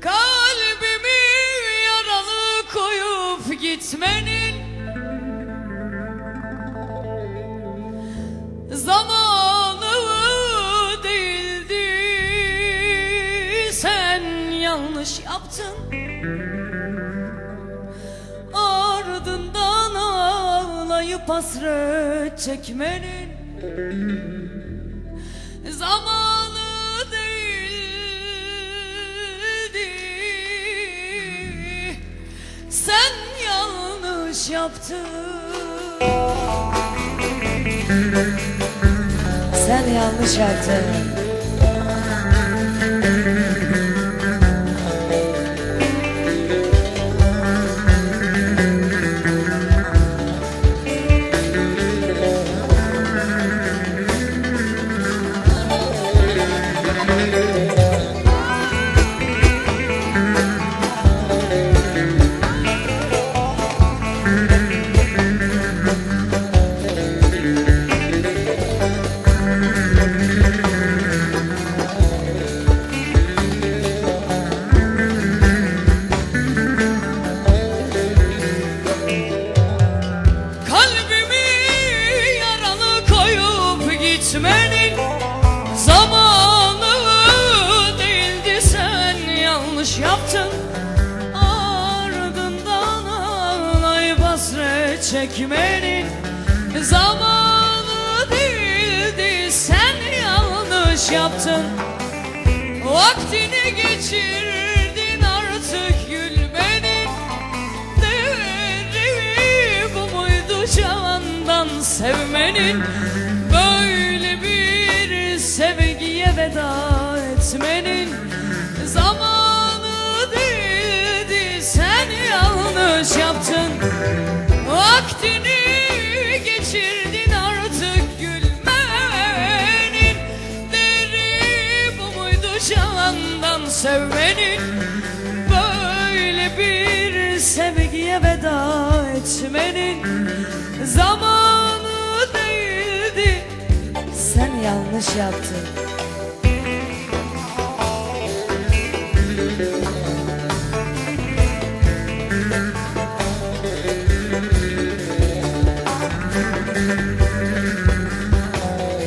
Kalbimi yaralı koyup gitmenin Zamanı değildi. Sen yanlış yaptın. Ardından ağlayıp hasret çekmenin yanlış Sen yanlış yaptın. Çekmenin Zamanı değildi sen yanlış yaptın. Vaktini geçirdin artık gülmenin Değeri bu muydu candan sevmenin Böyle bir sevgiye veda etmenin Zamanı sevmenin Böyle bir sevgiye veda etmenin Zamanı değildi Sen yanlış yaptın.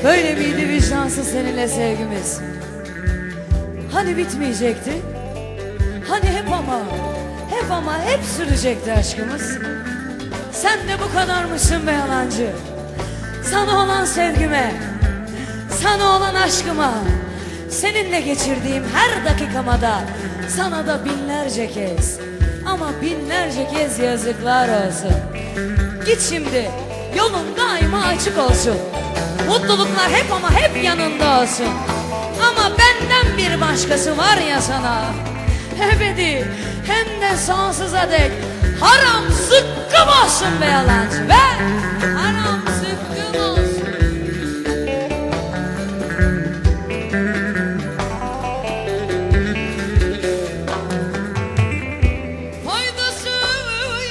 Böyle miydi vicdansız seninle sevgimiz? Hani bitmeyecekti? Hani hep ama, hep ama hep sürecekti aşkımız? Sen de bu kadar mısın be yalancı? Sana olan sevgime, sana olan aşkıma, seninle geçirdiğim her dakikama da sana da binlerce kez ama binlerce kez yazıklar olsun. Git şimdi, yolun daima açık olsun. Mutluluklar hep ama hep yanında olsun. Ama benden bir başkası var ya sana. Ebedi hem de sonsuza dek haram zıkkım olsun be yalancı be. Haram zıkkım olsun. Faydası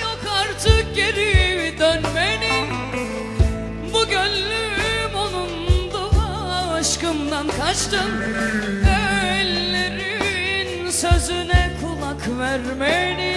yok artık geri dönmenin Bu gönlüm onundu aşkımdan kaçtım mermaid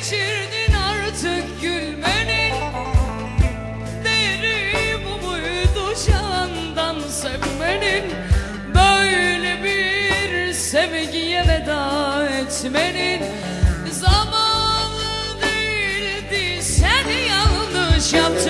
geçirdin artık gülmenin Değeri bu muydu candan sevmenin? Böyle bir sevgiye veda etmenin? Zamanı değildi sen yanlış yaptın.